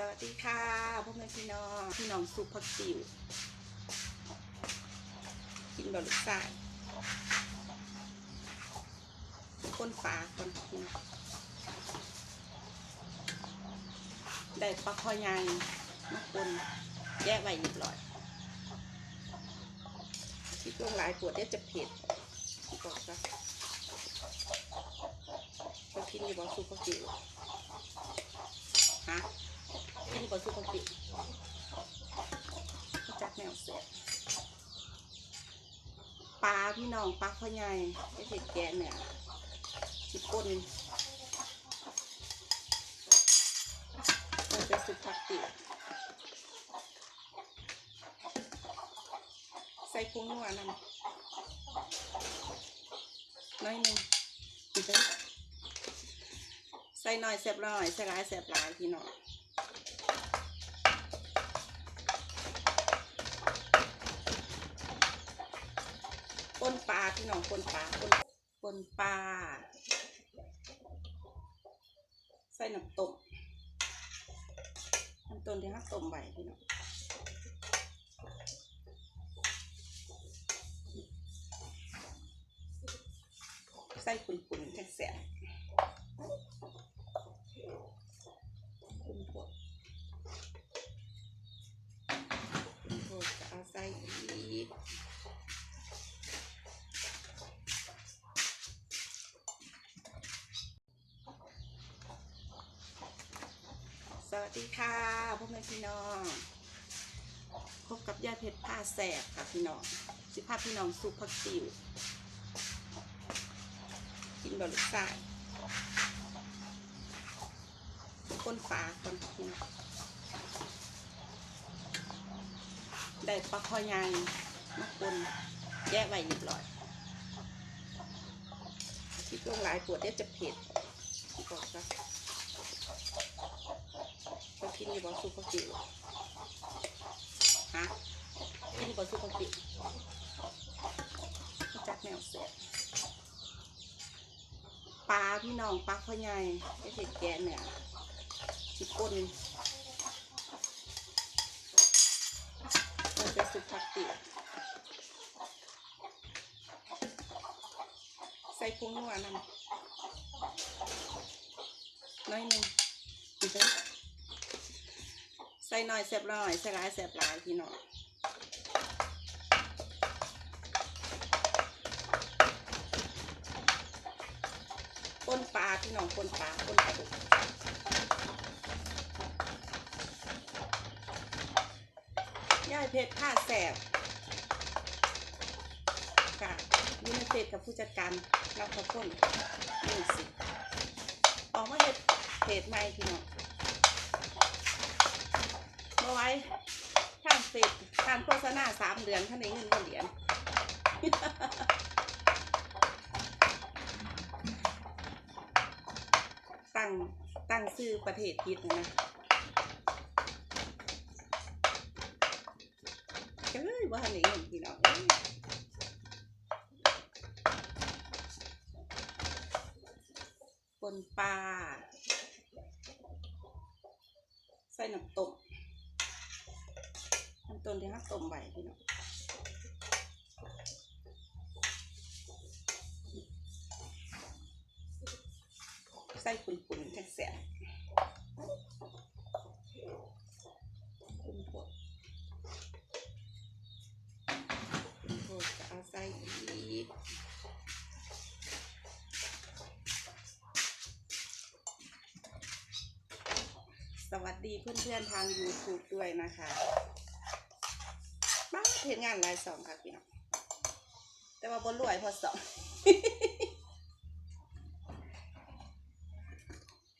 สวัสดีค่ะพ่อแม่พี่น้องพี่น้องสุภักติวกินบอลูกสายก้นฝาก่อนพี่น้องได้ปลาคอยางมาคนแยกไว้เรียบร้อยที่ตรงหลายปวดเดี๋ยจะเผ็ดบอกซะก็กินอยู่บอสุภักติวฮะ กินก่อนสุกกิจักแนวเสียปลาพี่น้องปลาข้อใหญ่ไอเห็ดแกะเนี่ยสิบป่นมันจะสุกผักติใส่พุงนัวนำน้อยหนึ่งใส่หน่อยแซ่บหน่อยใส่หลายแซ่บหลายพี่น้อง นปลาพี่น้องปนปลาปนปนปลาใส่น้ำต้มน้ำต้มที่ห้าต้มไว้พี่น้องใส่ปุ่นๆแท้ๆแสบปุ่นพวกปุ่นพวกจะเอาใส่อีก สวัส ดีค่ะพ่อแม่พี่น้องพบกับยาเพชรผ้าแสบค่ะพี่น้องสิภาพพี่น้องสุภักติวกินบอลูกสายก้นฝาก่อนพี่น้องได้ปลาคอยางมาคนแยกไว้เรียบร้อยที่ตรงหลายปวดเดี๋ยวจะเผ็ดบอกซะ กินอยู่บอสุภกิฮะกินอยู่บอสุภกิจักแนวเสียปลาพี่น้องปลาข้อใหญ่ไอ้เห็ดแกะเนี่ยสิป่นมันจะสุภกิใส่พุงนัวนำน้อยหนึ่งอีกเด้อใส่หน่อยแสบหน่อยใส่หลายแสบหลายพี่น้องปนปลาพี่น้องปนปลาปนปลาดุกย่ายเพชรผ้าแสบค่ะยูนิเฟสกับผู้จัดการรับขอบคุณนี่สิออกมาเห็ดเพจใหม่พี่น้อง เมื่อไว้ท่านสิบท่านโฆษณาสามเดือนท่านได้เงินก็เหรียญตั้งตั้งชื่อประเทศผิดนะเอ้ยว่าท่านได้เงินพี่น้องเอ้ยปนปลาใส่น้ำต้มน้ำ ต้นที่ห้าต้มไว้พี่น้องใส่ปุ่นๆแข็งแสบปุ่นพวกปุ่นพวกจะเอาใส่อีกสวัสดีเพื่อนๆทาง YouTube ด้วยนะคะ เห็นงานลายสองค่ะพี่น้องแต่ว่าบนรวยพอสอง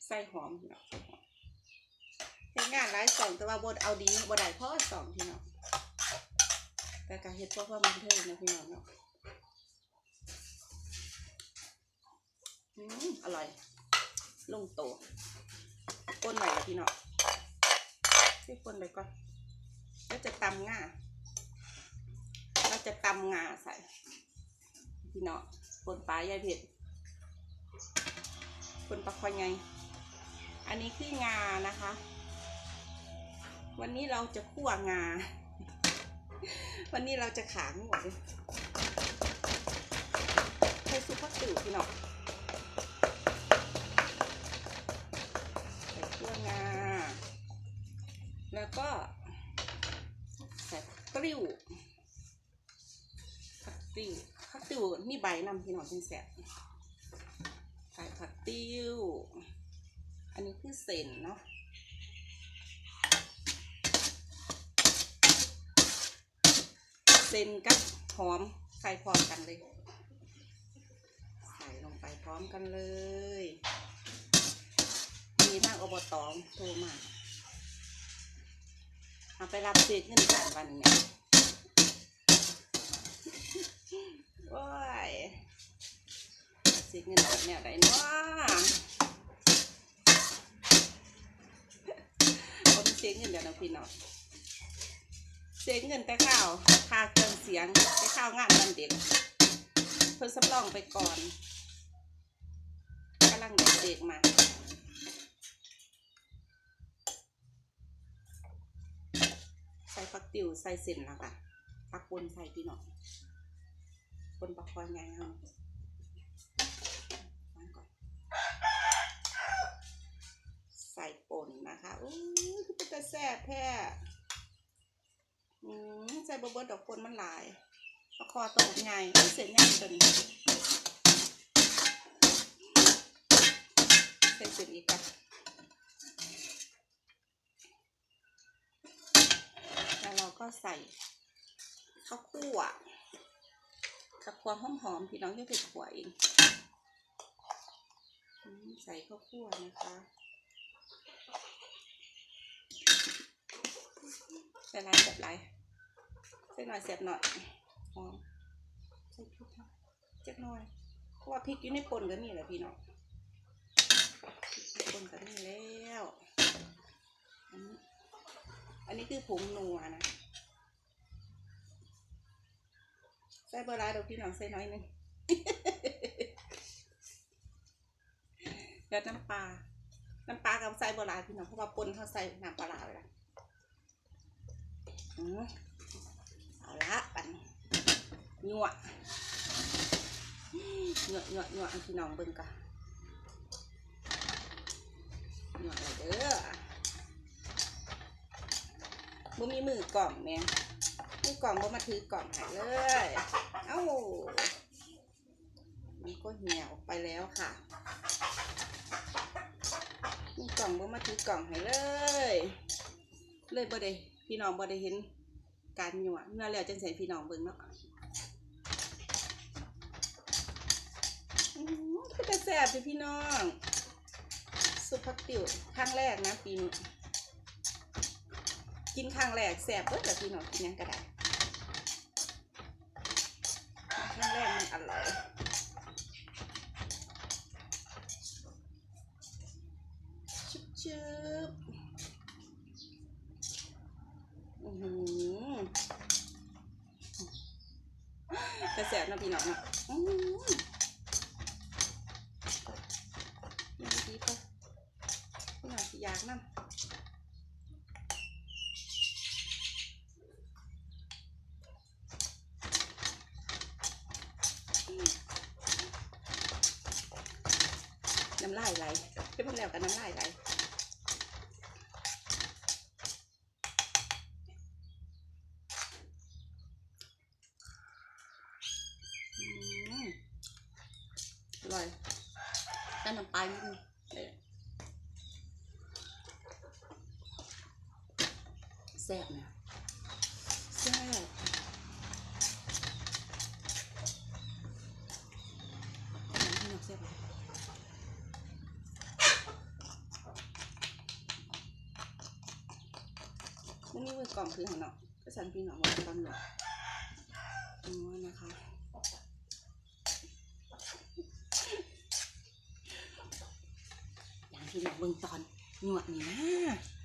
ใส่หอมพี่น้องเห็นงานลายสองแต่ว่าบนเอาดีบนได้พอสองพี่น้องแต่การเฮ็ดเพราะว่ามันเท่นะพี่น้องเนาะอืมอร่อย ลงโตก้นไหวแล้วพี่น้องที่ก้นไปก่อนแล้วจะตำง่า จะตำงาใส่ พี่เน้องปนปลายายเผ็ดปนปลาคอยไง อันนี้คืองานะคะ วันนี้เราจะคั่วงา วันนี้เราจะขางหมดเลยใส่ซุปผักติ๋วพี่เน้องใส่คั่วงา แล้วก็ใส่กติ้ว ติ้วผักติ้วมีใบนำพี่น้องเป็นแสบใส่ผักติ้ว อันนี้คือเส้นเนาะเส้นกับหอมใส่พร้อมกันเลย ใส่ลงไปพร้อมกันเลย มีทางอบตองโทรมาเอาไปรับเศษเงินจ่ายวันเนี่ย ว้ายเศษเงินแบบแนวไหนเนาะคนเสียเงินเดี๋ยวนะพี่น้องเสียเงินแต่ข้าวค่าเครื่องเสียงแต่ข้าวงานวันเด็กเพิ่นสำรองไปก่อนกำลังเด็กมาใส่ฟักติวใส่เส้นแล้วค่ะปักบนใส่พี่น้อง บนปักคอยไงฮะวางก่อนใส่ป่นนะคะอู้คือเป็นตะแซ่บแท้อืมใส่บะเบิดดอกปนมันหลายปลาคอตกใหญ่เสียใหญ่ตัวนี้ใส่เสร็จอีกอะแล้วเราก็ใส่ข้าวคั่ว ข้าวคั่วหอมพี่น้องที่เป็นขัวเองใส่ข้าวคั่วนะคะใส่ลายแบบลายใส่หน่อยเสียบหน่อยหอมใส่พริกหน่อยเจ็บหน่อยเพราะว่าพริกอยู่ในปนก็มีแหละพี่น้องพริกในป่นก็มีแล้วอันนี้อันนี้คือผงนัวนะ ใส่เบอร์ไรเดี๋ยวพี่น้องใส่น้อยหนึงแล้วน้ำปลา น้ำปลากับใส่เบอร์ไรพี่น้องเพราะว่าปนเขาใส่น้ำปลาร้าไปแล้วอืมเอาละปันหยวหยวหยวหยวนพี่น้องเบิ่งกันหยวอะไรเด้อบ่มีมือกล่องแม่ มือกล่องบ่มาถือกล่องให้เลย เอ้ามันก็เหี่ยวไปแล้วค่ะมือกล่องบ่มาถือกล่องให้เลย เลยบ่ได้พี่น้องบ่ได้เห็นการหยวเมื่อแล้วจังใส่พี่น้องเบิ่งเนาะอื้อหือคือจะแซ่บสิพี่น้องซุปผักติ๋วครั้งแรกนะปีนี้กินครั้งแรกแซ่บเบิดแต่พี่น้องกินยังก็ได้ อร่อยชุบชุบอือหือกระแสบนะพี่น้องเนาะอือหือยังดีๆไปพี่น้องสิยากนั่น น้ำลายไหลเป็นพวกแล้วกันน้ำลายไหลอร่อยแต่นน้ำปลานิดนึงแซ่บนะแซ่บแซ่บเลย มันมีมือกล่องคือหันเนาะก็สันพี่น้องว่าตอนหนึ่งอ๋อนะคะอย่างที่น้อเบิ่งตอนหนวดนี่นะ